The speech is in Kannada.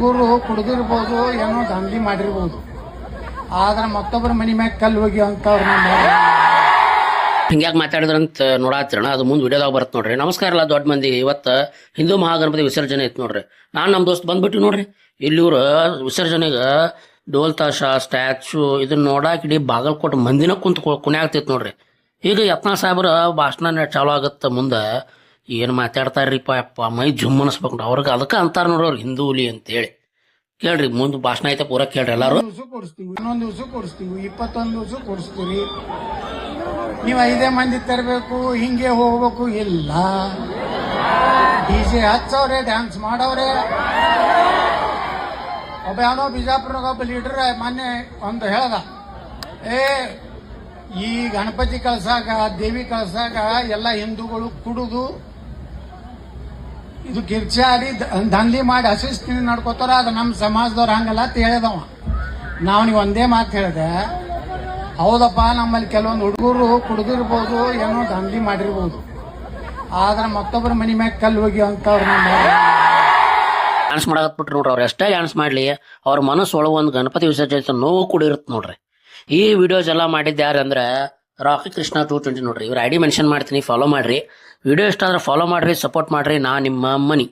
ಹುಡುಗರು ಕುಡಿದಿರ್ಬೋದು, ಏನೋ ದಂಧಿ ಮಾಡಿರ್ಬೋದು. ಆದ್ರೆ ಮತ್ತೊಬ್ಬರ ಮನೆ ಮ್ಯಾಗ ಕಲ್ಲು ಹೋಗಿ ಅಂತವ್ರನ್ನ ಹಿಂಗ್ಯಾಕೆ ಮಾತಾಡಿದ್ರಂತ ನೋಡಾತ್ರಣ. ಅದು ಮುಂದೆ ವಿಡಿಯೋದಾಗ ಬರುತ್ತೆ ನೋಡ್ರಿ. ನಮಸ್ಕಾರ ಎಲ್ಲ ದೊಡ್ಡ ಮಂದಿ. ಇವತ್ತು ಹಿಂದೂ ಮಹಾಗಣಪತಿ ವಿಸರ್ಜನೆ ಐತೆ ನೋಡ್ರಿ. ನಾನು ನಮ್ಮ ದೋಸ್ತ್ ಬಂದ್ಬಿಟ್ಟು ನೋಡ್ರಿ. ಇಲ್ಲಿ ಇವ್ರು ವಿಸರ್ಜನೆಗೆ ಡೋಲ್ ತಾಶ ಸ್ಟ್ಯಾಚು ಇದನ್ನ ನೋಡಾಕ ಇಡೀ ಬಾಗಲಕೋಟೆ ಮಂದಿನ ಕುಂತ ಕುಣ್ಯಾಗ್ತೈತಿ ನೋಡ್ರಿ. ಈಗ ಯತ್ನ ಸಾಹೇಬ್ರ ಭಾಷಣ ಚಾಲೂ ಆಗತ್ತೆ ಮುಂದೆ. ಏನು ಮಾತಾಡ್ತಾರ್ರಿಪ್ಪ, ಅಪ್ಪ, ಮೈ ಜುಮ್ ಅನಿಸ್ಬೇಕು ಅವ್ರಿಗೆ ಅದಕ್ಕೆ ಅಂತಾರೆ ನೋಡ್ರಿ ಅವ್ರು, ಹಿಂದೂ ಹುಲಿ ಅಂತೇಳಿ. ಕೇಳ್ರಿ, ಮುಂದೆ ಭಾಷಣ ಐತೆ ಪೂರ ಕೇಳ್ರಿ ಎಲ್ಲಾರು. ದಿವಸ ಕೊಡಿಸ್ತೀವಿ, ಇನ್ನೊಂದು ದಿವಸ ಕೊಡಿಸ್ತೀವಿ, ಇಪ್ಪತ್ತೊಂದು ದಿವಸ ಕೊಡಿಸ್ತೀರಿ. ನೀವು ಐದೇ ಮಂದಿ ತರಬೇಕು, ಹಿಂಗೆ ಹೋಗ್ಬೇಕು, ಇಲ್ಲ. ಡಿ ಜೆ ಹಚ್ಚವ್ರೆ, ಡ್ಯಾನ್ಸ್ ಮಾಡವ್ರೆ. ಒಬ್ಬ ಯಾವನೋ ಬಿಜಾಪುರದಾಗ ಒಬ್ಬ ಲೀಡರ್ ಮೊನ್ನೆ ಒಂದು ಹೇಳ್ದ, ಏ, ಈ ಗಣಪತಿ ಕಳ್ಸಾಗ, ದೇವಿ ಕಳ್ಸಾಗ ಎಲ್ಲ ಹಿಂದೂಗಳು ಕುಡುದು ಇದು ಗಿರ್ಜೆ ದ- ದಂಧೆ ಮಾಡಿ ಹಸಿಸ್ತೀನಿ ನಡ್ಕೋತಾರ ಅದು ನಮ್ಮ ಸಮಾಜದವ್ರು ಹಂಗಲ್ಲ ಅಂತ ಹೇಳಿದವ. ನಾವು ನೀವು ಒಂದೇ ಮಾತು ಹೇಳಿದೆ, ಹೌದಪ್ಪ, ನಮ್ಮಲ್ಲಿ ಕೆಲವೊಂದು ಹುಡುಗರು ಕುಡಿದಿರ್ಬೋದು, ಏನೋ ದಂಧೆ ಮಾಡಿರ್ಬೋದು. ಆದ್ರೆ ಮತ್ತೊಬ್ಬರ ಮನೆ ಮ್ಯಾಗ ಕಲ್ಲು ಹೋಗಿ ಅಂತವ್ರು ನಮ್ಮ ಡ್ಯಾನ್ಸ್ ಮಾಡಕತ್ಬಿಟ್ರು ನೋಡ್ರಿ ಅವ್ರು, ಎಷ್ಟೇ ಡ್ಯಾನ್ಸ್ ಮಾಡ್ಲಿ, ಅವ್ರ ಮನಸ್ಸು ಒಳಗೆ ಒಂದು ಗಣಪತಿ ವಿಸರ್ಜನೆ ನೋವು ಕೂಡ ಇರುತ್ತೆ ನೋಡ್ರಿ. ಈ ವಿಡಿಯೋಸ್ ಎಲ್ಲ ಮಾಡಿದ್ದು ಯಾರು ಅಂದ್ರೆ ರಾಕಿ ಕೃಷ್ಣ ಟೂ ಟ್ವೆಂಟಿ ನೋಡ್ರಿ. ಇವ್ರ ಐ ಡಿ ಮೆನ್ಷನ್ ಮಾಡ್ತೀನಿ ಫಾಲೋ ಮಾಡ್ರಿ. ವಿಡಿಯೋ ಇಷ್ಟ ಆದ್ರೆ ಫಾಲೋ ಮಾಡ್ರಿ ಸಪೋರ್ಟ್ ಮಾಡ್ರಿ. ನಾ ನಿಮ್ಮ ಮನಿ.